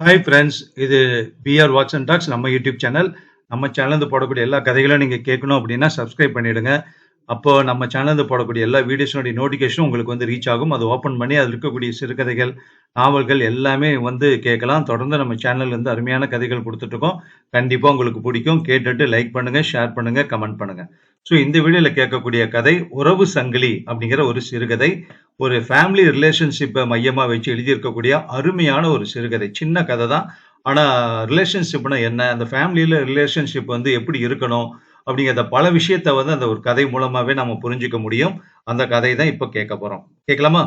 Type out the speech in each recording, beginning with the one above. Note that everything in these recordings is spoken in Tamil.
ஹாய் ஃப்ரெண்ட்ஸ் இது பிஆர் வாட்ஸ் அண்ட் டாக்ஸ் நம்ம யூடியூப் சேனல் நம்ம சேனல்ந்து போடக்கூடிய எல்லா கதைகளும் நீங்கள் கேட்கணும் அப்படின்னா சப்ஸ்கிரைப் பண்ணிடுங்க. அப்போ நம்ம சேனலில் போடக்கூடிய எல்லா வீடியோஸினுடைய நோட்டிஃபிகேஷனும் உங்களுக்கு வந்து ரீச் ஆகும். அதை ஓப்பன் பண்ணி அதில் இருக்கக்கூடிய சிறுகதைகள் நாவல்கள் எல்லாமே வந்து கேட்கலாம். தொடர்ந்து நம்ம சேனல்ல வந்து அருமையான கதைகள் கொடுத்துட்ருக்கோம். கண்டிப்பாக உங்களுக்கு பிடிக்கும். கேட்டுட்டு லைக் பண்ணுங்கள் ஷேர் பண்ணுங்கள் கமெண்ட் பண்ணுங்கள் ஸோ இந்த வீடியோவில் கேட்கக்கூடிய கதை உறவு சங்கிலி அப்படிங்கிற ஒரு சிறுகதை. ஒரு ஃபேமிலி ரிலேஷன்ஷிப்பை மையமாக வச்சு எழுதியிருக்கக்கூடிய அருமையான ஒரு சிறுகதை. சின்ன கதை தான். ஆனால் ரிலேஷன்ஷிப்னா என்ன? அந்த ஃபேமிலியில் ரிலேஷன்ஷிப் வந்து எப்படி இருக்கணும்? அப்படிங்கிற பல விஷயத்த வந்து அந்த ஒரு கதை மூலமாவே நம்ம புரிஞ்சுக்க முடியும். அந்த கதை தான் இப்போ கேட்க போறோம். கேட்கலாமா?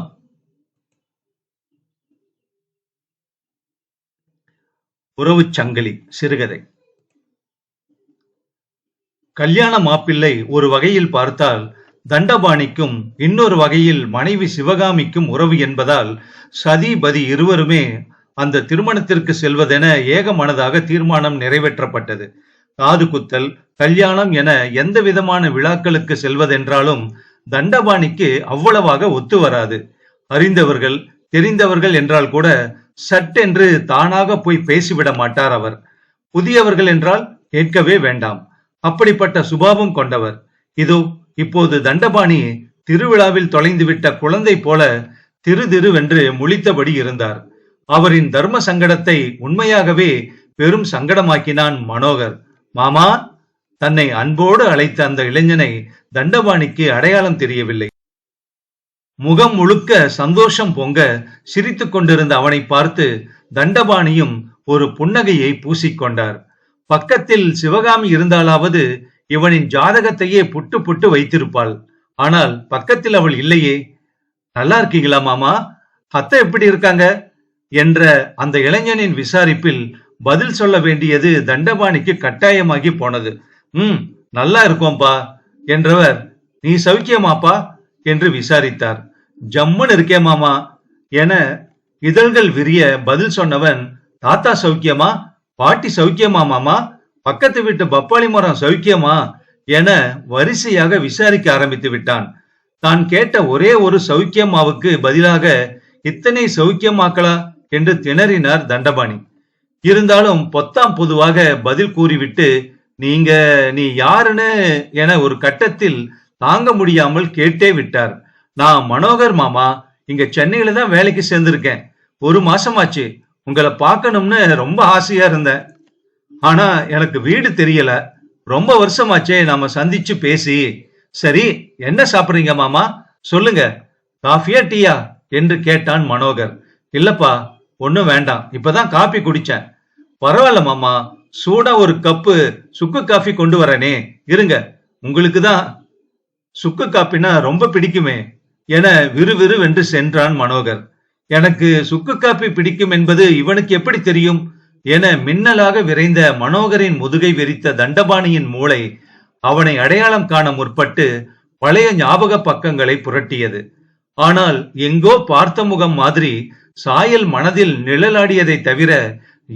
உறவு சங்கிலி சிறுகதை. கல்யாண மாப்பிள்ளை ஒரு வகையில் பார்த்தால் தண்டபாணிக்கும் இன்னொரு வகையில் மனைவி சிவகாமிக்கும் உறவு என்பதால் சதிபதி இருவருமே அந்த திருமணத்திற்கு செல்வதென ஏக மனதாக தீர்மானம் நிறைவேற்றப்பட்டது. காது குத்தல் கல்யாணம் என எந்த விதமான விழாக்களுக்கு செல்வதென்றாலும் தண்டபாணிக்கு அவ்வளவாக ஒத்து வராது. அறிந்தவர்கள் தெரிந்தவர்கள் என்றால் கூட சட்டென்று தானாக போய் பேசிவிட மாட்டார் அவர். புதியவர்கள் என்றால் கேட்கவே வேண்டாம். அப்படிப்பட்ட சுபாவம் கொண்டவர். இதோ இப்போது தண்டபாணி திருவிழாவில் தொலைந்துவிட்ட குழந்தை போல திரு திருவென்று முழித்தபடி இருந்தார். அவரின் தர்ம சங்கடத்தை உண்மையாகவே பெரும் சங்கடமாக்கினான் மனோகர். மாமா தன்னை அன்போடு அழைத்த அந்த இளைஞனை தண்டபாணிக்கு அடையாளம் தெரியவில்லை. முகம் முழுக்க சந்தோஷம் பொங்க சிரித்துக் கொண்டிருந்த அவனை பார்த்து தண்டபாணியும் ஒரு புன்னகையை பூசிக்கொண்டார் பக்கத்தில் சிவகாமி இருந்தாலாவது இவனின் ஜாதகத்தையே புட்டு புட்டு வைத்திருப்பாள். ஆனால் பக்கத்தில் அவள் இல்லையே. நல்லா இருக்கீங்களா மாமா? அத்தை எப்படி இருக்காங்க? என்ற அந்த இளைஞனின் விசாரிப்பில் பதில் சொல்ல வேண்டியது தண்டபாணிக்கு கட்டாயமாகி போனது. ம் நல்லா இருக்கோம்பா என்றவர் நீ சௌக்கியமாப்பா என்று விசாரித்தார். ஜம்முன்னு இருக்கே மாமா என இதழ்கள் விரிய பதில் சொன்னவன் தாத்தா சௌக்கியமா பாட்டி சௌக்கியமா மாமா? பக்கத்து வீட்டு பப்பாளி மரம் சௌக்கியமா என வரிசையாக விசாரிக்க ஆரம்பித்து விட்டான். தான் கேட்ட ஒரே ஒரு சௌக்கியமாவுக்கு பதிலாக இத்தனை சௌக்கியமாக்களா என்று திணறினார் தண்டபாணி. இருந்தாலும் பொத்தாம் பொதுவாக பதில் கூறிவிட்டு நீங்க நீ யாருன்னு என ஒரு கட்டத்தில் தாங்க முடியாமல் கேட்டே விட்டார். நான் மனோகர் மாமா இங்க சென்னையில தான் வேலைக்கு சேர்ந்திருக்கேன். ஒரு மாசமாச்சு. உங்களை பார்க்கணும்னு ரொம்ப ஆசையா இருந்தேன். ஆனா எனக்கு வீடு தெரியல. ரொம்ப வருஷமாச்சே நாம சந்திச்சு பேசி. சரி என்ன சாப்பிடுறீங்க மாமா? சொல்லுங்க. காஃபியா டீயா? என்று கேட்டான் மனோகர். இல்லப்பா ஒன்றும் வேண்டாம். இப்பதான் காபி குடிச்சேன். பரவாயில்ல மாமா. சூடா ஒரு கப்பு சுக்கு காஃபி கொண்டு வரனே. இருங்க. உங்களுக்கு தான் சுக்கு காப்பினா ரொம்ப பிடிக்குமே என விறுவிறு வென்று சென்றான் மனோகர். எனக்கு சுக்கு காப்பி பிடிக்கும் என்பது இவனுக்கு எப்படி தெரியும் என மின்னலாக விரைந்த மனோகரின் முதுகை வெறித்த தண்டபாணியின் மூளை அவனை அடையாளம் காண முற்பட்டு பழைய ஞாபக பக்கங்களை புரட்டியது. ஆனால் எங்கோ பார்த்த முகம் மாதிரி சாயல் மனதில் நிழலாடியதை தவிர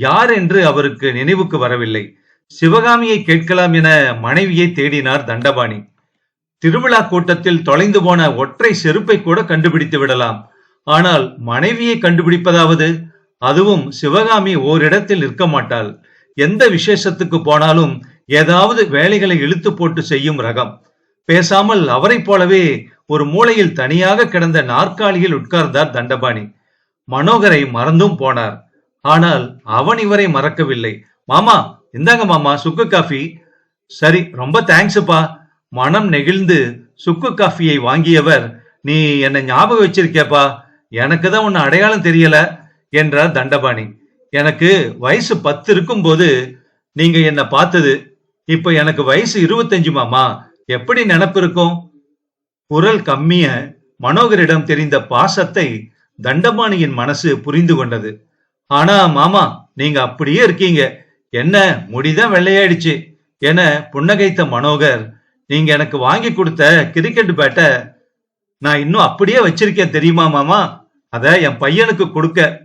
யார் என்று அவருக்கு நினைவுக்கு வரவில்லை. சிவகாமியை கேட்கலாம் என மனைவியை தேடினார் தண்டபாணி. திருவிழா கூட்டத்தில் தொலைந்து போன ஒற்றை செருப்பை கூட கண்டுபிடித்து விடலாம். ஆனால் மனைவியை கண்டுபிடிப்பதாவது? அதுவும் சிவகாமி ஓரிடத்தில் இருக்க மாட்டாள். எந்த விசேஷத்துக்கு போனாலும் ஏதாவது வேலைகளை இழுத்து போட்டு செய்யும் ரகம். பேசாமல் அவரைப் போலவே ஒரு மூலையில் தனியாக கிடந்த நாற்காலியில் உட்கார்ந்தார் தண்டபாணி. மனோகரை மறந்தும் போனார். ஆனால் அவன் இவரை மறக்கவில்லை. மாமா இந்தாங்க மாமா சுக்கு காஃபி. சரி ரொம்ப தேங்க்ஸ்ப்பா. மனம் நெகிழ்ந்து சுக்கு காஃபியை வாங்கியவர் நீ என்னை ஞாபகம் வச்சிருக்கியப்பா? எனக்கு தான் உன்னை அடையாளம் தெரியல என்றார் தண்டபாணி. எனக்கு வயசு பத்து இருக்கும் போது நீங்க என்ன பார்த்தது. இப்ப எனக்கு வயசு இருபத்தஞ்சு மாமா. எப்படி நினப்பு இருக்கும்? குரல் கம்மிய மனோகரிடம் தெரிந்த பாசத்தை தண்டபாணியின் மனசு புரிந்து கொண்டது. ஆனா மாமா நீங்க அப்படியே இருக்கீங்க. என்ன முடிதான் வெள்ளையாயிடுச்சு என புன்னகைத்த மனோகர் நீங்க எனக்கு வாங்கி கொடுத்த கிரிக்கெட் பேட்டை நான் இன்னும் அப்படியே வச்சிருக்கேன் தெரியுமா மாமா? அத என் பையனுக்கு கொடுக்க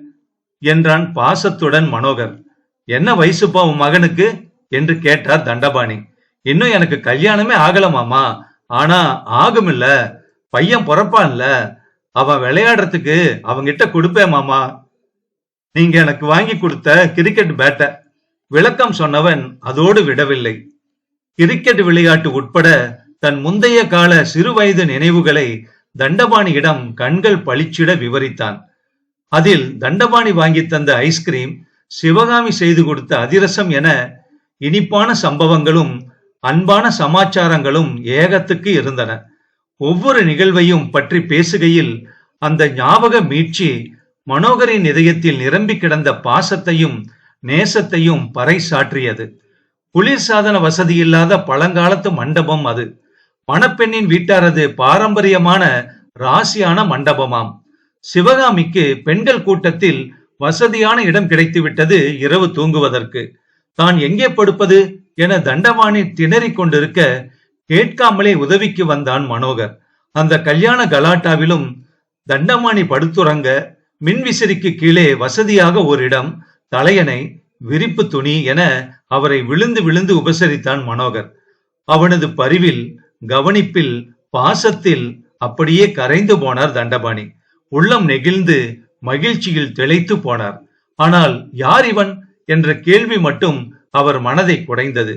என்றான் பாசத்துடன் மனோகர். என்ன வயசுப்பா உன் மகனுக்கு? என்று கேட்டார் தண்டபாணி. இன்னும் எனக்கு கல்யாணமே ஆகல மாமா. ஆனா ஆகுமில்ல. பையன் பிறப்பான்ல. அவ விளையாடுறதுக்கு அவங்கிட்ட கொடுப்பேன் மாமா. நீங்க எனக்கு வாங்கி கொடுத்த கிரிக்கெட் பேட்டை விளக்கம் சொன்னவன் அதோடு விடவில்லை. கிரிக்கெட் விளையாட்டு உட்பட தன் முந்தைய கால சிறுவயது நினைவுகளை தண்டபாணியிடம் கண்கள் பளிச்சிட விவரித்தான். அதில் தண்டபாணி வாங்கி தந்த ஐஸ்கிரீம் சிவகாமி செய்து கொடுத்த அதிரசம் என இனிப்பான சம்பவங்களும் அன்பான சமாச்சாரங்களும் ஏகத்துக்கு இருந்தன. ஒவ்வொரு நிகழ்வையும் பற்றி பேசுகையில் அந்த ஞாபக மீட்சி மனோகரின் இதயத்தில் நிரம்பி கிடந்த பாசத்தையும் நேசத்தையும் பறைசாற்றியது. குளிர்சாதன வசதி இல்லாத பழங்காலத்து மண்டபம் அது. மணப்பெண்ணின் வீட்டாரது பாரம்பரியமான ராசியான மண்டபமாம். சிவகாமிக்கு பெண்கள் கூட்டத்தில் வசதியான இடம் கிடைத்துவிட்டது இரவு தூங்குவதற்கு. தான் எங்கே படுப்பது என தண்டவாணி திணறிக் கொண்டிருக்க கேட்காமலே உதவிக்கு வந்தான் மனோகர். அந்த கல்யாண கலாட்டாவிலும் தண்டமாணி படுத்துறங்க மின்விசிறிக்கு கீழே வசதியாக ஒரு இடம் தலையணை விரிப்பு துணி என அவரை விழுந்து விழுந்து உபசரித்தான் மனோகர். அவனது பரிவில் கவனிப்பில் பாசத்தில் அப்படியே கரைந்து போனார் தண்டபாணி. உள்ளம் நெகிழ்ந்து மகிழ்ச்சியில் திளைத்து போனார். ஆனால் யார் இவன்? என்ற கேள்வி மட்டும் அவர் மனதை குடைந்தது.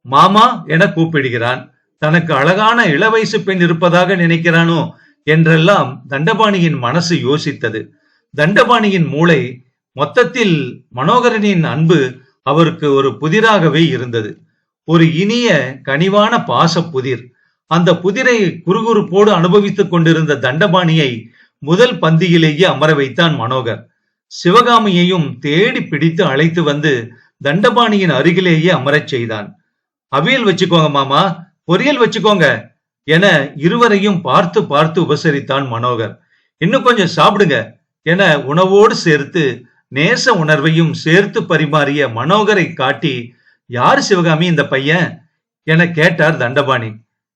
மாமா என கூப்பிடுகிறான். தனக்கு அழகான இளவயசு பெண் இருப்பதாக நினைக்கிறானோ என்றெல்லாம் தண்டபாணியின் மனசு யோசித்தது. தண்டபாணியின் மூளை மொத்தத்தில் மனோகரனின் அன்பு அவருக்கு ஒரு புதிராகவே இருந்தது. ஒரு இனிய கனிவான பாச புதிர். அந்த புதிரை குறுகுறுப்போடு அனுபவித்துக் கொண்டிருந்த தண்டபாணியை முதல் பந்தியிலேயே அமர வைத்தான் மனோகர். சிவகாமியையும் தேடி பிடித்து அழைத்து வந்து தண்டபாணியின் அருகிலேயே அமரச் செய்தான். அவியல் வச்சுக்கோங்க மாமா பொரியல் வச்சுக்கோங்க. என இருவரையும் பார்த்து பார்த்து உபசரித்தான் மனோகர். இன்னும் கொஞ்சம் சாப்பிடுங்க. என உணவோடு சேர்த்து நேச உணர்வையும் சேர்த்து பரிமாறிய மனோகரை காட்டி யார் சிவகாமி இந்த பையன்? என கேட்டார் தண்டபாணி.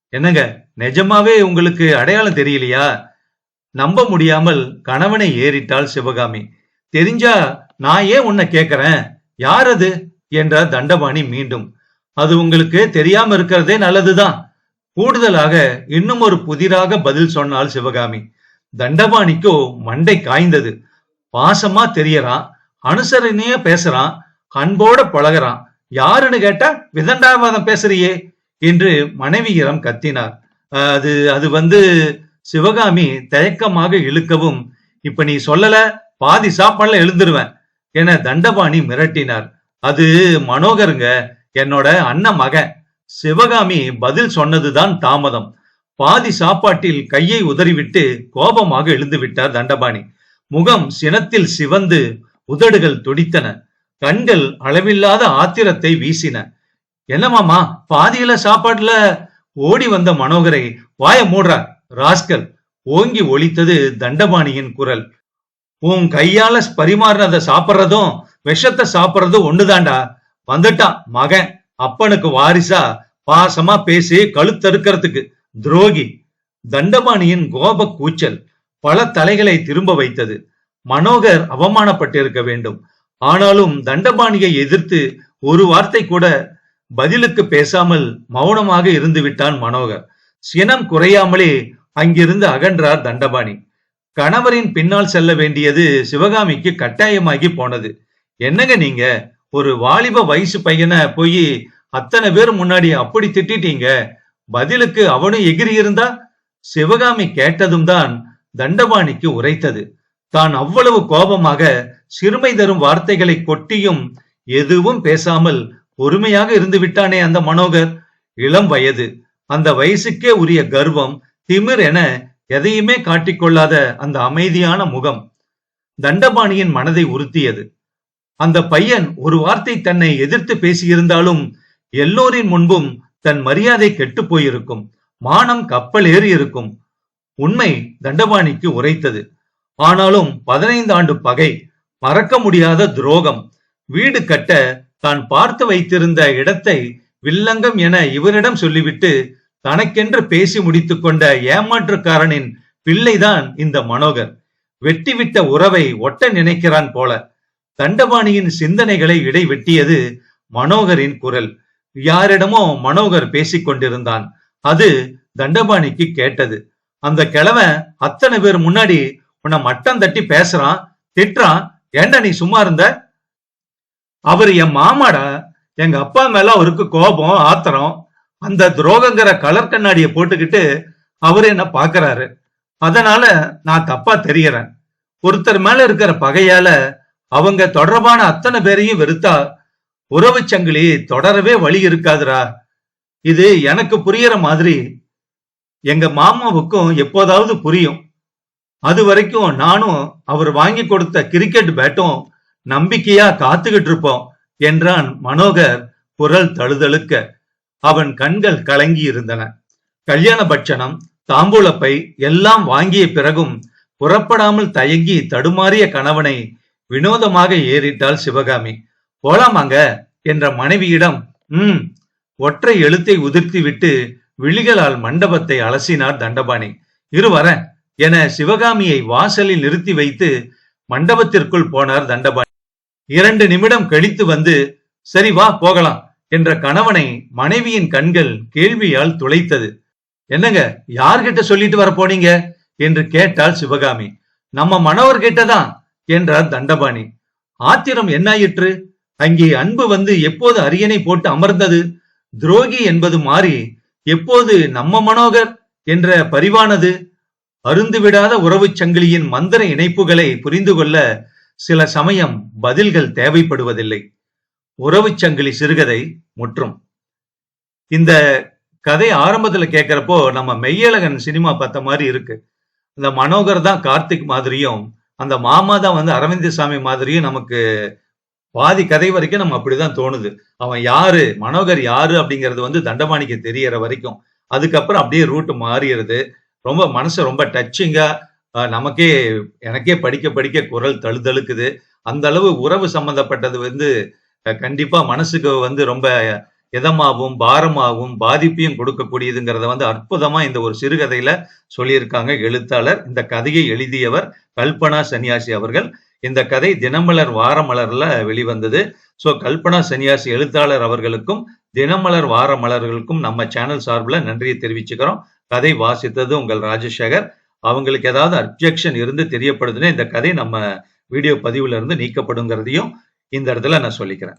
என்னங்க நிஜமாவே உங்களுக்கு அடையாளம் தெரியலையா? நம்ப முடியாமல் கணவனை ஏறிட்டாள் சிவகாமி. தெரிஞ்சா நான் ஏன் உன்னை கேக்குறேன்? யார் அது? என்றார் தண்டபாணி மீண்டும். அது உங்களுக்கு தெரியாம இருக்கிறதே நல்லதுதான். கூடுதலாக இன்னும் ஒரு புதிராக பதில் சொன்னாள் சிவகாமி. தண்டபாணிக்கோ மண்டை காய்ந்தது. பாசமா தெரியறான். அனுசரணையா பேசுறான். அன்போட பழகுறான். யாருன்னு கேட்டா விதண்டாவாதம் பேசுறியே என்று மனைவியிடம் கத்தினார். அது அது வந்து சிவகாமி தயக்கமாக இழுக்கவும் இப்ப நீ சொல்லல பாதி சாப்பாடுல எழுந்துருவேன் என தண்டபாணி மிரட்டினார். அது மனோகருங்க என்னோட அண்ணன் மகன் சிவகாமி பதில் சொன்னதுதான் தாமதம். பாதி சாப்பாட்டில் கையை உதறிவிட்டு கோபமாக எழுந்து விட்டார் தண்டபாணி. முகம் சினத்தில் சிவந்து உதடுகள் துடித்தன. கண்கள் அளவில்லாத ஆத்திரத்தை வீசின. என்னமாமா பாதியில சாப்பாட்டுல ஓடி வந்த மனோகரை வாய மூடுற? ராஸ்கல் ஓங்கி ஒழித்தது தண்டபாணியின் குரல். உன் கையால பரிமாறினதை சாப்பிடுறதும் விஷத்தை சாப்பிடுறதும் ஒண்ணுதான்டா. வந்துட்டான். மகன் அப்பனுக்கு வாரிசா பாசமா பேசி கழுத்தறுக்கிறதுக்கு. துரோகி தண்டபாணியின் கோப கூச்சல் பல தலைகளை திரும்ப வைத்தது. மனோகர் அவமானப்பட்டிருக்க வேண்டும். ஆனாலும் தண்டபாணியை எதிர்த்து ஒரு வார்த்தை கூட பதிலுக்கு பேசாமல் மௌனமாக இருந்து விட்டான் மனோகர். சினம் குறையாமலே அங்கிருந்து அகன்றார் தண்டபாணி. கணவரின் பின்னால் செல்ல வேண்டியது சிவகாமிக்கு கட்டாயமாகி போனது. என்னங்க நீங்க? ஒரு வாலிப வயசு பையனை போய் அத்தனை பேர் முன்னாடி அப்படி திட்டிட்டீங்க. பதிலுக்கு அவனும் எகிரி இருந்தா? சிவகாமி கேட்டதும் தான் தண்டபாணிக்கு உரைத்தது. தான் அவ்வளவு கோபமாக சிறுமை தரும் வார்த்தைகளை கொட்டியும் எதுவும் பேசாமல் பொறுமையாக இருந்து விட்டானே அந்த மனோகர். இளம் வயது. அந்த வயசுக்கே உரிய கர்வம் திமிர் என எதையுமே காட்டிக்கொள்ளாத அந்த அமைதியான முகம். தண்டபாணியின் மனதை உறுத்தியது. அந்த பையன் ஒரு வார்த்தை தன்னை எதிர்த்து பேசியிருந்தாலும் எல்லோரின் முன்பும் தன் மரியாதை கெட்டு போயிருக்கும். மானம் கப்பல் ஏறி இருக்கும். உண்மை தண்டபாணிக்கு உரைத்தது. ஆனாலும் பதினைந்து ஆண்டு பகை மறக்க முடியாத துரோகம். வீடு கட்ட தான் பார்த்து வைத்திருந்த இடத்தை வில்லங்கம் என இவரிடம் சொல்லிவிட்டு தனக்கென்று பேசி முடித்து கொண்ட ஏமாற்றுக்காரனின் பிள்ளைதான் இந்த மனோகர். வெட்டிவிட்ட உறவை ஒட்ட நினைக்கிறான் போல. தண்டபாணியின் சிந்தனைகளை இடை வெட்டியது மனோகரின் குரல். யாரிடமோ மனோகர் பேசிக் கொண்டிருந்தான். அது தண்டபாணிக்கு கேட்டது. அந்த கிழவன் அத்தனை பேர் முன்னாடி உன்னை மட்டம் தட்டி பேசுறான் திட்டுறான். ஏண்டா நீ சும்மா இருந்த? அவர் என் மாமாடா எங்க அப்பா மேல அவருக்கு கோபம் ஆத்திரம். அந்த துரோகங்கிற கலர் கண்ணாடிய போட்டுக்கிட்டு அவர் என்ன பாக்குறாரு. அதனால நான் தப்பா தெரியறேன் ஒருத்தர் மேல இருக்கிற பகையால அவங்க தொடர்பான அத்தனை பேரையும் வெறுத்தா உறவு சங்கிலி தொடரவே வழி இருக்காதுடா. இது எனக்கு புரியற மாதிரி எங்க மாமாவுக்கும் எப்போதாவது புரியும். அது வரைக்கும் நானும் அவர் வாங்கி கொடுத்த கிரிக்கெட் பேட்டும் நம்பிக்கையா காத்துக்கிட்டு இருப்போம் என்றான் மனோகர் குரல் தழுதழுக்க. அவன் கண்கள் கலங்கி இருந்தன. கல்யாண பட்சணம் தாம்பூலப்பை எல்லாம் வாங்கிய பிறகும் புறப்படாமல் தயங்கி தடுமாறிய கணவனை வினோதமாக ஏறிட்டாள் சிவகாமி. போலாமாங்க என்ற மனைவியிடம் ம் ஒற்றை எழுத்தை உதிர்த்தி விட்டு விழிகளால் மண்டபத்தை அலசினார் தண்டபாணி. இரு வரேன் என சிவகாமியை வாசலில் நிறுத்தி வைத்து மண்டபத்திற்குள் போனார் தண்டபாணி. இரண்டு நிமிடம் கழித்து வந்து சரி வா போகலாம் என்ற கணவனை மனைவியின் கண்கள் கேள்வியால் துளைத்தது. என்னங்க யார்கிட்ட சொல்லிட்டு வர போனீங்க என்று கேட்டாள் சிவகாமி. நம்ம மனோர் தான் என்றார் தண்டபாணி. ஆத்திரம் என்னாயிற்று? அங்கே அன்பு வந்து எப்போது அரியணை போட்டு அமர்ந்தது? துரோகி என்பது மாறி எப்போது நம்ம மனோகர் என்ற பரிவானது? அருந்துவிடாத உறவு சங்கிலியின் மந்திர இணைப்புகளை புரிந்து கொள்ள சில சமயம் பதில்கள் தேவைப்படுவதில்லை. உறவு சங்கிலி சிறுகதை முற்றும். இந்த கதை ஆரம்பத்துல கேட்கிறப்போ நம்ம மெய்யழகன் சினிமா பார்த்த மாதிரி இருக்கு. இந்த மனோகர் தான் கார்த்திக் மாதிரியும் அந்த மாமா தான் வந்து அரவிந்த் சாமி மாதிரியும் நமக்கு பாதி கதை வரைக்கும் நம்ம அப்படிதான் தோணுது. அவன் யாரு? மனோகர் யாரு? அப்படிங்கிறது வந்து தண்டபாணிக்கு தெரியற வரைக்கும். அதுக்கப்புறம் அப்படியே ரூட் மாறிடுது. ரொம்ப மனசு ரொம்ப டச்சிங்கா நமக்கே எனக்கே படிக்க படிக்க குரல் தழுதழுக்குது அந்த அளவு உறவு சம்பந்தப்பட்டது வந்து கண்டிப்பா மனசுக்கு வந்து ரொம்ப இதமாகவும் பாரமாகவும் பாதிப்பையும் கொடுக்கக்கூடியதுங்கிறத வந்து அற்புதமா இந்த ஒரு சிறுகதையில சொல்லியிருக்காங்க எழுத்தாளர். இந்த கதையை எழுதியவர் கல்பனா சன்னியாசி அவர்கள். இந்த கதை தினமலர் வாரமலர்ல வெளிவந்தது. சோ கல்பனா சன்னியாசி எழுத்தாளர் அவர்களுக்கும் தினமலர் வாரமலர்களுக்கும் நம்ம சேனல் சார்பில் நன்றியை தெரிவிச்சுக்கிறோம். கதை வாசித்தது உங்கள் ராஜசேகர். அவங்களுக்கு ஏதாவது அப்ஜெக்ஷன் இருந்து தெரியப்படுதுன்னா இந்த கதை நம்ம வீடியோ பதிவுல இருந்து நீக்கப்படுங்கிறதையும் இந்த இடத்துல நான் சொல்லிக்கிறேன்.